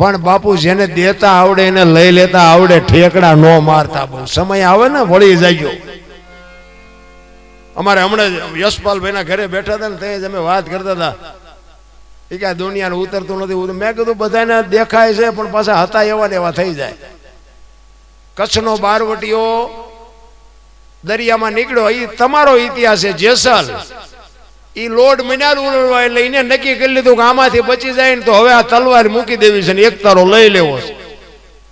પણ બાપુ જેને દેતા આવડે એને લઈ લેતા આવડે, ઠેકડા નો મારતા બહુ. સમય આવે ને, વળી જાય અમારે હમણાં યશપાલભાઈ ના ઘરે બેઠા હતા ને તે અમે વાત કરતા હતા. એ કે આ દુનિયાને ઉતરતું નથી મેં કીધું બધાને દેખાય છે, પણ પાછા હતા એવા ને એવા થઈ જાય. કચ્છનો બારવટીઓ દરિયામાં નીકળ્યો એ તમારો ઇતિહાસ છે, જેસલ. એ લોડ મિનાર ઉલળવા લઈને નક્કી કરી લીધું કે આમાંથી બચી જાય ને તો હવે આ તલવાર મૂકી દેવી છે ને એક તારો લઈ લેવો છે.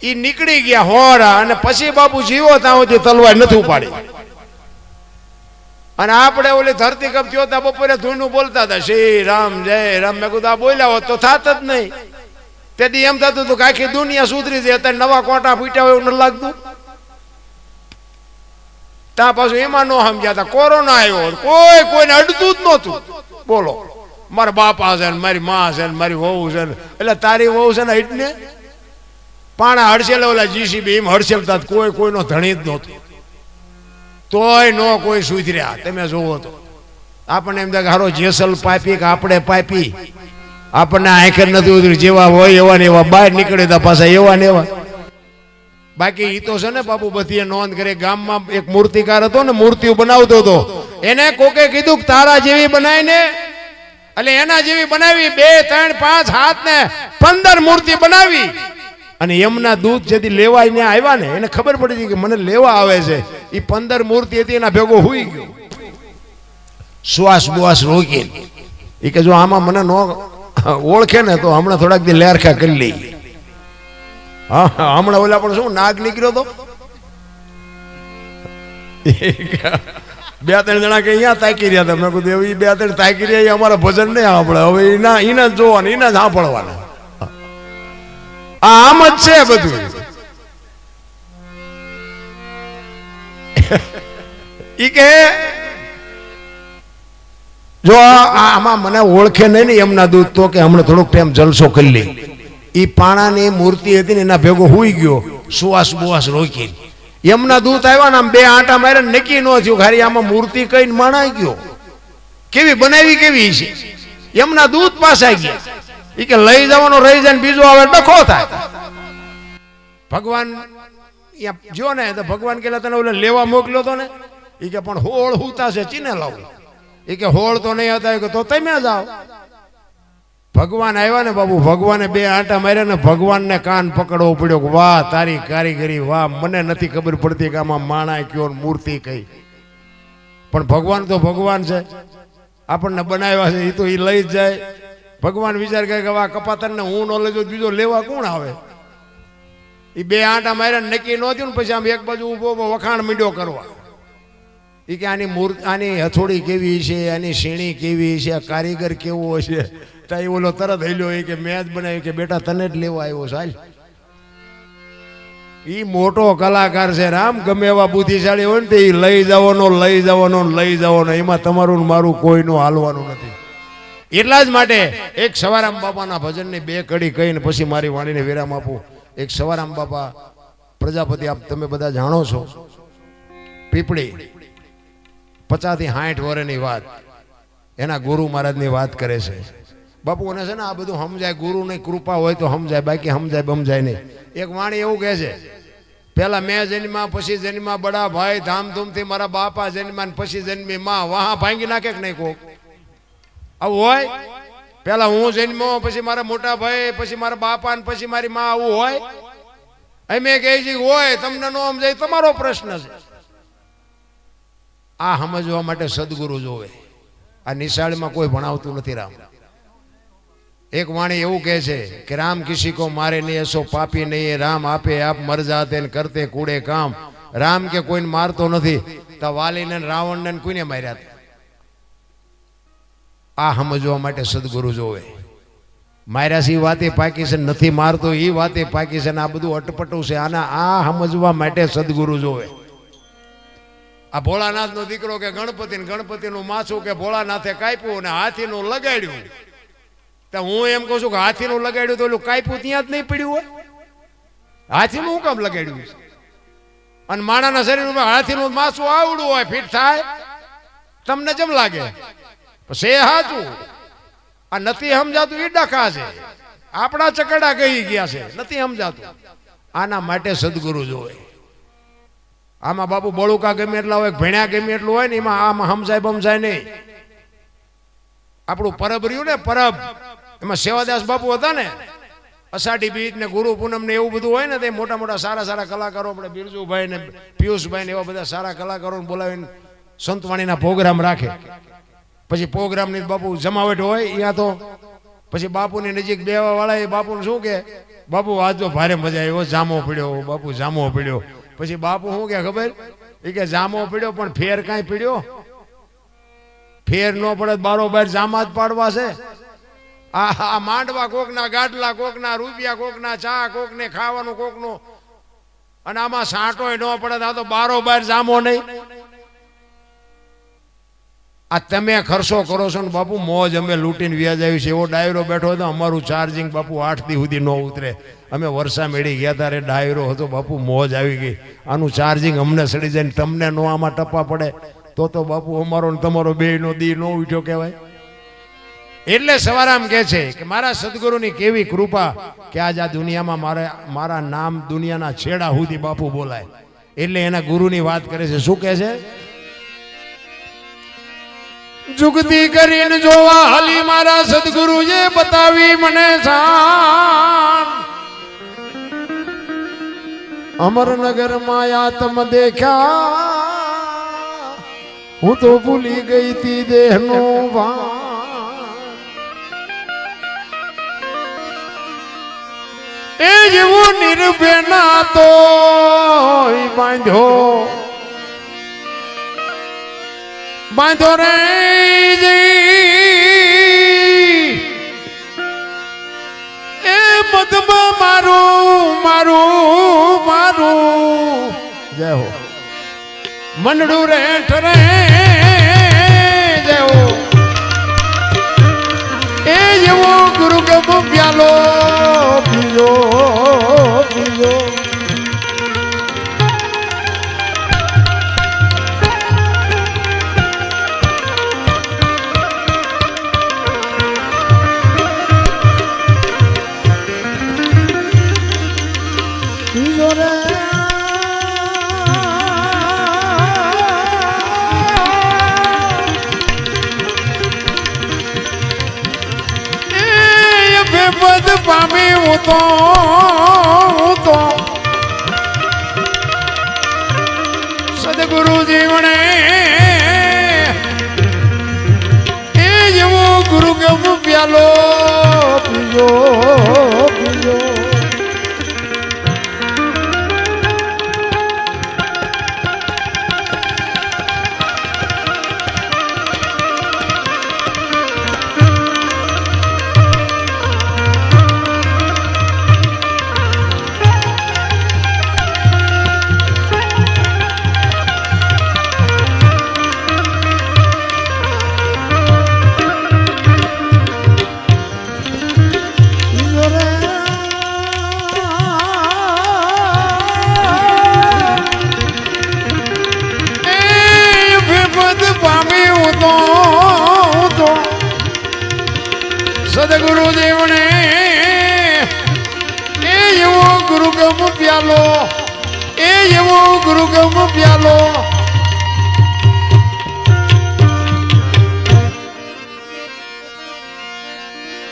એ નીકળી ગયા હોરા અને પછી બાપુ જીવો ત્યાં સુધી તલવાર નથી ઉપાડી. અને આપણે ઓલી ધરતી કપ હતા બપોરે ધૂનું બોલતા હતા, શ્રી રામ, જય રામ. મેં કીધું, આ બોલ્યા હોત તો થાત જ નહીં. તેથી એમ થતું હતું કે આખી દુનિયા સુધરી જાય, અત્યારે નવા કોટા ફૂટ્યા હોય એવું ન લાગતું. ત્યાં પાછું એમાં ન સમજ્યા હતા. કોરોના આવ્યો કોઈ કોઈને અડતું જ નહોતું. બોલો. મારા બાપા છે ને મારી માં છે ને મારી વહુ છે ને. એટલે તારી વહુ છે ને એટલે પાણા હડસેલ ઓલા જીસીબી એમ હડસેલતા કોઈ કોઈનો ધણી જ નહોતું. તોય ન કોઈ સુધર્યા. તમે જોવો તો. આપણને એમ થાય હારો જેસલ પાપી કે આપણે પાપી. આપણને આંખે નથી ઉતરી જેવા હોય એવા ને એવા. બહાર નીકળે તો પાછા એવા ને એવા. બાકી ઈ તો છે ને બાપુ બધી નોંધ કરે ગામમાં એક મૂર્તિકાર હતો ને મૂર્તિઓ બનાવતો હતો. એને કોકે કીધું તારા જેવી બનાવીને, એટલે એના જેવી બનાવી, બે, ત્રણ, પાંચ હાથ ને પંદર મૂર્તિ બનાવી. અને એમના દૂધ જેથી લેવા ને આવ્યા ને, એને ખબર પડી હતી કે મને લેવા આવે છે. એ પંદર મૂર્તિ હતી, એના ભેગો હુઈ ગયો. શ્વાસ બુવાસ રોકી એ કે જો આમાં મને નો ઓળખે ને તો હમણાં થોડાક દી લેરખા કરી લઈ હા, હમણાં ઓલા પણ શું નાગ નીકળ્યો તો? બે, ત્રણ જણા કે અહીંયા તાકી રહ્યા તમે કીધું એવું બે, ત્રણ તાકી રહ્યા અમારા ભજન નહીં આપણે હવે એના એના જ જોવાના એના જ સાંભળવાના. આમ જ છે બધું. ઈ કે, જો આમાં મને ઓળખે નહીં ને એમના દૂધ તો કે હમણાં થોડોક ટાઈમ જલસો કરી લઈ. ઈ પાણાની મૂર્તિ હતી ને એના ભેગો હુઈ ગયો, સુવાસ બુવાસ રોકી એમના દૂત આવ્યા ને આમ બે આંટા મારે નક્કી ન થયું ખાલી આમાં મૂર્તિ કઈ માણાઈ ગયો. કેવી બનાવી, કેવી છે? એમના દૂત પાછા ગયા. એ કે લઈ જવાનો રહી જાય બીજો આવે ડખો થાય. ભગવાન જો ને, તો ભગવાન કેલા તને ઓલે લેવા મોકલ્યો તો ને? ઈ કે, પણ હોળ હુતા છે ચીને લાવું. એ કે, હોળ તો નહીં હતા. કે, તો તમે જાઓ. ભગવાન આવ્યા ને બાબુ, ભગવાને બે આંટા માર્યા ને ભગવાનને કાન પકડવો પડ્યો કે વાહ, તારી કારીગરી, વાહ, મને નથી ખબર પડતી કે આમાં માણા કયો મૂર્તિ કઈ. પણ ભગવાન તો ભગવાન છે. આપણને બનાવ્યા છે એ તો એ લઈ જ જાય. ભગવાન વિચાર કરે કે વાહ, કપાતરને હું ન લેજો, બીજો લેવા કોણ આવે? એ બે આંટા માર્યા નક્કી ન થયું ને પછી આમ એક બાજુ ઊભો વખાણ મીંડ્યો કરવા. એ કે આની મૂર્તિ, આની હથોડી કેવી છે, આની સીણી કેવી છે, આ કારીગર કેવો છે? તો એ ઓલો તરત હેલ્યો એ કે મેં જ બનાવ્યું કે બેટા તને જ લેવા આવ્યો સાહેબ ઈ મોટો કલાકાર છે, રામ ગમે એવા બુદ્ધિશાળી હોય ને તે એ લઈ જવાનો લઈ જવાનો લઈ જવાનો, એમાં તમારું મારું કોઈનું હાલવાનું નથી. એટલા જ માટે એક સવારામ બાપાના ભજનની બે કડી કહીને પછી મારી વાણીને વિરામ આપું. એક સવારામ બાપા, પ્રજાપતિ, આપ તમે બધા જાણો છો, પીપળી, પચાસથી સાઠ વર્ષની વાત. એના ગુરુ મહારાજની વાત કરે છે. બાપુ એને છે ને આ બધું સમજાય, ગુરુની કૃપા હોય તો સમજાય, બાકી સમજાય સમજાય નહીં. એક વાણી એવું કહે છે પેલા મેં જન્મા પછી જન્મા બડા ભાઈ, ધામધૂમથી મારા બાપા જન્મા પછી જન્મી માં. વાહ, ભાંગી નાખે કે નહીં કોક? આવું હોય? પેલા હું જન્મો પછી મારા મોટા ભાઈ, પછી મારા બાપા ને પછી મારી માં, આવું હોય? અમે કહે છે હોય, તમને નો સમજાય તમારો પ્રશ્ન છે. આ સમજવા માટે સદગુરુ જોવે. આ નિશાળમાં કોઈ ભણાવતું નથી રામ. એક વાણી એવું કહે છે કે રામ કિસી કો મારે નહીં, એસો પાપી નહીં રામ આપે, આપ મર જાતે કરતે કૂડે કામ. રામ કે કોઈને મારતો નથી, તો વાલીને રાવણને કોઈને માર્યા આ સમજવા માટે સદગુરુ જોવે. માર્યા છે એ વાતે પાકી નથી મારતો એ વાતે પાકી આ બધું અટપટું છે. આના આ સમજવા માટે સદગુરુ જોવે. આ ભોળાનાથ નો દીકરો કે ગણપતિ ગણપતિનું માછું કે ભોળાનાથે કાપ્યું અને હાથી નું લગાડ્યું. તો હું એમ કહું છું કે હાથી નું લગાડ્યું તો ઓલું કાપ્યું ત્યાં જ નહીં પડ્યું હોય હાથી નું કામ લગાડ્યું છે? અને માણાના શરીરમાં હાથી નું માસું આવડું હોય, ફિટ થાય. તમને જેમ લાગે. સે હાચું. આ નથી સમજાતું એ ડખા છે. આપણા ચકડા કહી ગયા છે, નથી સમજાતું. આના માટે સદગુરુ જોવે. આમાં બાપુ બળુકા ગમે એટલા હોય ભણ્યા ગમે એટલું હોય ને, એમાં આમાં સમજાય, બમજાય નહીં. આપણું પરબ રહ્યું ને પરબ. એમાં સેવાદાસ બાપુ હતા ને, અષાઢી બીજ ને ગુરુ પૂનમ ને એવું બધું હોય ને, તે મોટા મોટા સારા સારા કલાકારો, આપણે બિરજુભાઈ ને પિયુષભાઈ ને એવા બધા સારા કલાકારોને બોલાવીને સંતવાણીના પ્રોગ્રામ રાખે. પછી પ્રોગ્રામની બાપુ જમાવટ હોય અહીંયા તો પછી બાપુની નજીક બેવા વાળા એ બાપુને શું કે, બાપુ, આજ તો ભારે મજા આવ્યો જામો પીડ્યો, બાપુ, જામો પડ્યો. પછી બાપુ શું કે ખબર? એ કે, જામો પીડ્યો, પણ ફેર કાંઈ પીડ્યો? ફેર ન પડે બારોબાર જામા જ પાડવા છે. આ માંડવા કોકના ગાટલા, કોકના રૂપિયા, કોકના ચા, કોકને ખાવાનું, કોકનું. અને આમાં સાંટોય ન પડે, આ તો બારોબાર જામો નહીં. આ તમે ખર્ચો કરો છો ને બાપુ, મોજ અમે લૂંટીને વ્યાજ આવી છે. એવો ડાયરો બેઠો હતો, અમારું ચાર્જિંગ બાપુ આઠ દી સુધી ન ઉતરે. અમે વર્ષા મેળી ગયા ત્યારે ડાયરો હતો, બાપુ, મોજ આવી ગઈ. આનું ચાર્જિંગ અમને સડી જાય તમને નો આમાં ટપ્પા પડે. તો તો બાપુ, અમારો ને તમારો બે નો દી નો ઉઠ્યો કહેવાય. એટલે સવારામ કહે છે કે મારા સદગુરુની કેવી કૃપા કે આજ આ દુનિયામાં મારે મારા નામ દુનિયાના છેડા સુધી બાપુ બોલાય. એટલે એના ગુરુની વાત કરે છે. શું કહે છે? જુગતી કરીને જોવા હાલી મારા સદગુરુએ બતાવી મને જાણ અમરનગર માયા તમ દેખ્યા. હું તો ભૂલી ગઈ તી દેહનું ભાન એ જેવો નિર્ભેના તો બાંધો બાંધો રે એ મતમાં મારું મારું મારું. જય હો. મંડળું રે, ઠરે. જય હો. એ જેવો ગુરુ ગમ પ્યાલો તો. તો સદગુરુ જીવણે એ જેવો ગુરુ ગમ પ્યાલો. સદગુરુ દેવને એ એવો ગુરુગમ પ્યાલો, એ એવો ગુરુગમ પ્યાલો.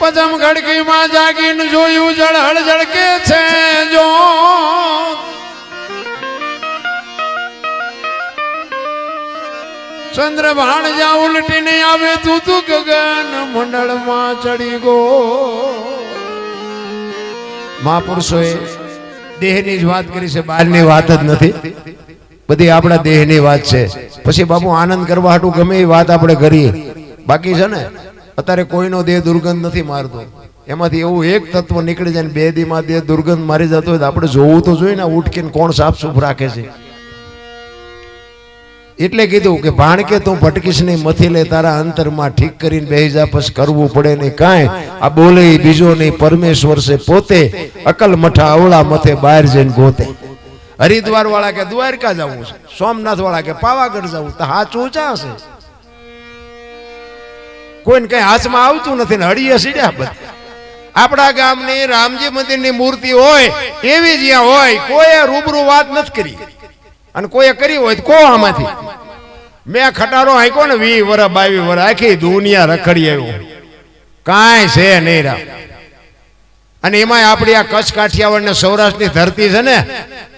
પદમ ઘડકીમાં જાગીને જોયું જળહળ ઝળકે છે જો ચંદ્ર ભાણ જા ઉલટીને આવે, તું તું ગગન મંડળમાં ચડી ગો. મહાપુરુષોએ દેહની જ વાત કરી છે બહારની વાત જ નથી. બધી આપણા દેહની વાત છે. પછી બાપુ આનંદ કરવા હાટું ગમે એ વાત આપણે કરીએ. બાકી છે ને, અત્યારે કોઈનો દેહ દુર્ગંધ નથી મારતો. એમાંથી એવું એક તત્વ નીકળી જાય બે દીમાં દેહ દુર્ગંધ મારી જતો હોય તો આપણે જોવું તો જોઈએ ને ઉઠકીને કોણ સાફ સુફ રાખે છે. એટલે કીધું કે ભાણ કે તું ભટકીશ નહીં મથી લે તારા અંતરમાં ઠીક કરીને બે જાપસ કરવું પડે નહીં કાંઈ. આ બોલે બીજો નહીં પરમેશ્વર છે પોતે, અકલ મઠા અવળા મથે બહાર જઈને ગોતે. હરિદ્વાર વાળા કે દ્વારકા જવું છે સોમનાથ વાળા કે પાવાગઢ જવું, તો હાચું ઊંચા હશે. કોઈને કઈ હાથમાં આવતું નથી ને હળીએ સીડ્યા બધા. આપણા ગામની રામજી મંદિરની મૂર્તિ હોય, એવી જ્યાં હોય, કોઈએ રૂબરૂ વાત નથી કરી. અને કોઈએ કરી હોય કો આમાંથી મેં ખટારો હાંક્યો ને વી વર બાવી વર આખી દુનિયા રખડી આવ્યો કાંઈ છે નહીં રા અને એમાંય આપણી આ કચ્છ કાઠિયાવાડ ને સૌરાષ્ટ્રની ધરતી છે ને,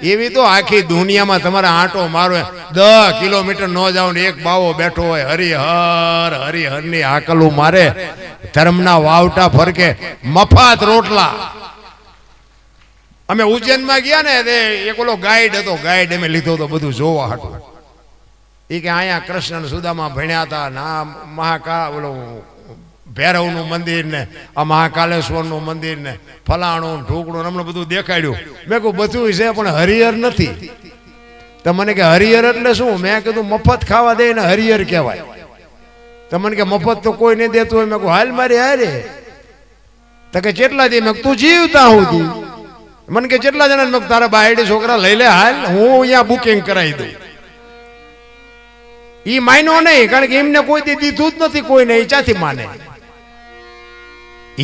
એવી તો આખી દુનિયામાં તમારે આંટો મારો દસ કિલોમીટર ન જાવ ને એક બાવો બેઠો હોય, હરિહર, હરિહરની આકલું મારે. ધર્મના વાવટા ફરકે. મફાત રોટલા. અમે ઉજ્જૈનમાં ગયા ને તે એક ઓલો ગાઈડ હતો. ગાઈડ અમે લીધો તો બધું જોવા હતું એ કે અહીંયા કૃષ્ણ સુદામાં ભણ્યા હતા ને આ મહાકા, ઓલો ભૈરવનું મંદિર ને, આ મહાકાલેશ્વરનું મંદિર ને, ફલાણું, ઢોકળું ને હમણાં બધું દેખાડ્યું. મેં કહું બધું છે, પણ હરિહર નથી. તો મને કે, હરિહર એટલે શું? મેં કીધું, મફત ખાવા દે ને હરિહર કહેવાય. તમને કે, મફત તો કોઈ નહીં દેતું. હોય મેં કહું હાલ મારી હારે. તો કે કેટલા દે? મેં તું જીવતા સુધી મને કે કેટલા જણા તારા બાયડી છોકરા લઈ લે હાલ, હું અહીંયા બુકિંગ કરાવી દઉં. ઈ માયનો નહીં, કારણ કે એમને કોઈ દીધું જ નથી, કોઈને નહીં ચાથી માને?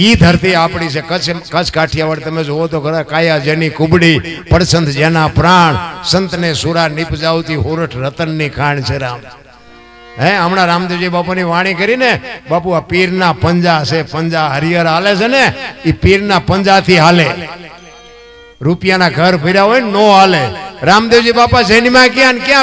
ઈ ધરતી આપણી છે, કચ્છ કચ્છ કાઠિયાવાડ તમે જોવો તો ખરા, કાયા જેની કુબડી, પડસંત જેના પ્રાણ, સંતને સુરા નિપજાવતી હોરઠ રતનની ખાણ છે રામ. હે, હમણાં રામદેવજી બાપુની વાણી કરીને, બાપુ આ પીરના પંજા છે, પંજા હરિહર હાલે છે ને એ પીરના પંજાથી હાલે. રૂપિયાના ઘર ફેર્યા હોય ને હાલે. રામદેવજી બાપા જેનીમાં ક્યાં ક્યાં